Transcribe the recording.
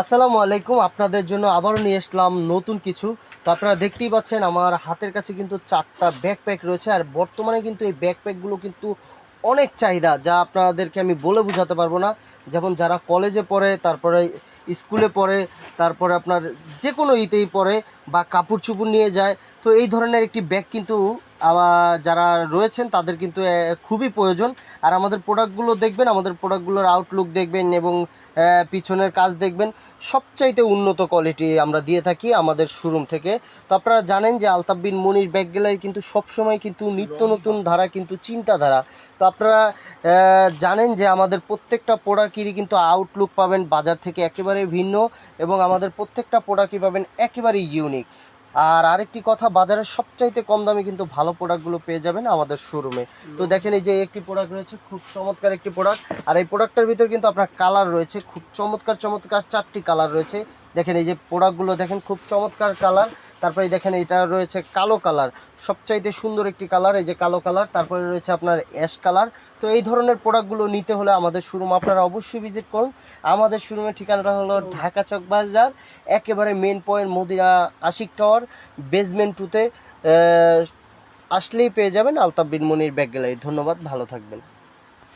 আসসালামু আলাইকুম, আপনাদের জন্য আবারও নিয়ে আসলাম নতুন কিছু। তো আপনারা দেখতেই পাচ্ছেন, আমার হাতের কাছে কিন্তু চারটা ব্যাকপ্যাক রয়েছে, আর বর্তমানে কিন্তু এই ব্যাকপ্যাকগুলো কিন্তু অনেক চাহিদা, যা আপনাদেরকে আমি বলে বোঝাতে পারব না। যেমন যারা কলেজে পড়ে, তারপরে স্কুলে পড়ে, তারপরে আপনার যে কোনো ইতেই পড়ে বা কাপড় চুপড় নিয়ে যায়, তো এই ধরনের একটি ব্যাগ কিন্তু যারা রয়েছেন, তাদের কিন্তু খুবই প্রয়োজন। আর আমাদের প্রোডাক্টগুলো দেখবেন, আমাদের প্রোডাক্টগুলোর আউটলুক দেখবেন এবং পিছনের কাজ দেখবেন। সবচাইতে উন্নত কোয়ালিটি আমরা দিয়ে থাকি আমাদের শোরুম থেকে। তো আপনারা জানেন যে আলতাফ বিন মনির ব্যাগগুলাই কিন্তু সবসময় কিন্তু নিত্য নতুন ধারা, কিন্তু চিন্তাধারা। তো আপনারা জানেন যে আমাদের প্রত্যেকটা প্রোডাক্টেরই কিন্তু আউটলুক পাবেন বাজার থেকে একেবারে ভিন্ন এবং আমাদের প্রত্যেকটা প্রোডাক্টই পাবেন একেবারেই ইউনিক আর আরেকটি কথা বাজারে সবচাইতে কম দামে কিন্তু ভালো প্রোডাক্টগুলো পেয়ে যাবেন আমাদের শোরুমে তো দেখেন এই যে একটি প্রোডাক্ট রয়েছে খুব চমৎকার একটি প্রোডাক্ট আর এই প্রোডাক্টটার ভিতরে কিন্তু আপনার কালার রয়েছে খুব চমৎকার চমৎকার চারটি কালার রয়েছে। দেখেন এই যে প্রোডাক্টগুলো দেখেন খুব চমৎকার কালার তারপরে দেখেন এটা রয়েছে কালো কালার। সবচাইতে সুন্দর একটি কালার, এই যে কালো কালার। তারপরে রয়েছে আপনার অ্যাশ কালার। তো এই ধরনের প্রোডাক্টগুলো নিতে হলে আমাদের শোরুম আপনারা অবশ্যই ভিজিট করুন। আমাদের শোরুমের ঠিকানাটা হলো ঢাকা চক বাজার, একেবারে main point Madina Ashiq tower basement টুতে আসলেই পেয়ে যাবেন আলতাফ বিন মনির ব্যাগ গ্যালারি। ধন্যবাদ, ভালো থাকবেন।